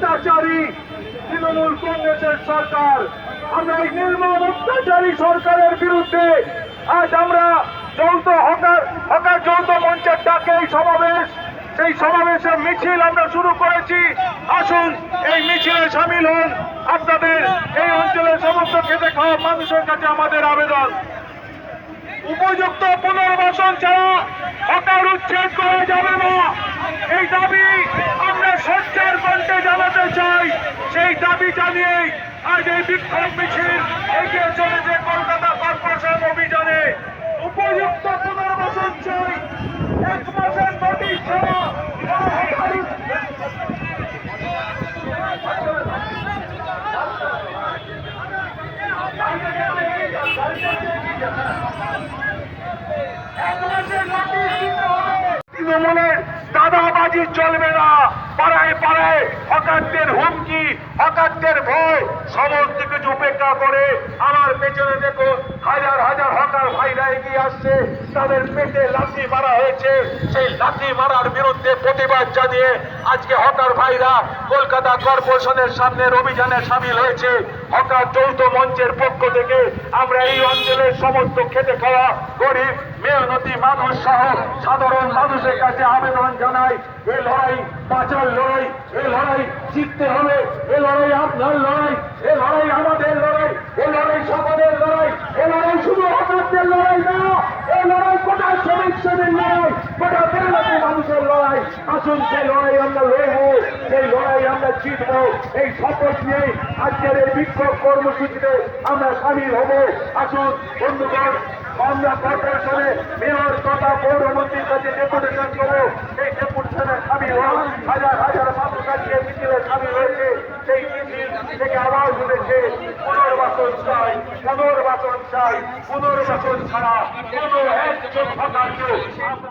অত্যাচারী তৃণমূল কংগ্রেসের সরকার। আমরা এই নির্মম অত্যাচারী সরকারের বিরুদ্ধে আজ আমরা যৌথ হকার হকার যৌথ মঞ্চের ডাকে এই সমাবেশ সেই সমাবেশের মিছিল আমরা শুরু করেছি। আসুন, এই মিছিলে সামিল হন। আপনাদের এই অঞ্চলের সমস্ত খেতে খাওয়া মানুষের কাছে আমাদের আবেদন। উপযুক্ত পুনর্বাসন ছাড়া হকার উচ্ছেদ করা যাবে না। এই দাবি আমরা সচ্চার কণ্ঠে জানাতে চাই সেই দাবি জানিয়ে আজ এই বিক্ষোভ মিছিল এগিয়ে চলেছে কলকাতা কর্পোরেশন অভিযানে। উপযুক্ত পুনর্বাসন চাই। এক মাসের নোটিশ ছাড়া তৃণমূলের দাদাবাজি চলবে না। পাড়ায় পাড়ায় হকারদের হুমকি হকারদের ভয়, সমস্ত কিছু উপেক্ষা করে আমার পেছনে দেখো হাজার হাজার হকার ভাইরা এগিয়ে আসছে। তাদের পেটে লাথি মারা হয়েছে। সেই লাথি মারার বিরুদ্ধে প্রতিবাদ জানিয়ে আজকে হকার ভাইরা কলকাতা কর্পোরেশনের সামনের অভিযানে সামিল হয়েছে। হকার যৌথ মঞ্চের পক্ষ থেকে আমরা এই অঞ্চলের সমস্ত খেতে খাওয়া গরিব, মেহনতি মানুষ সহ সাধারণ মানুষের কাছে আবেদন জানাই, এই লড়াই বাঁচার লড়াই, এই লড়াই জিততে হবে। লড়াই আপনার লড়াই এই আমাদের লড়াই এই লড়াই সকলের লড়াই এই লড়াই শুধু হকারদের লড়াই না এই লড়াই গোটা শ্রমিক শ্রেণির লড়াই, গোটা মেহনতি মানুষের লড়াই। আসুন সেই লড়াই আমরা লড়বো, সেই লড়াই আমরা জিতবো, এই শপথ নিয়ে আজকের এই বিক্ষোভ কর্মসূচিতে আমরা সামিল হব। আসুন, বন্ধুগণ, আমরা কর্পোরেশনে মেয়র তথা পৌরমন্ত্রীর কাছে ডেপুটেশন করব। সেই ডেপুটেশনে সামিল হন হাজার হাজার মানুষ আজকে মিছিলে সামিল হয়েছে। সেই পৃথিবীর থেকে আওয়াজ উঠেছে পুনর্বাসন চাই পুনর্বাসন চাই পুনর্বাসন ছাড়া কোনো একজন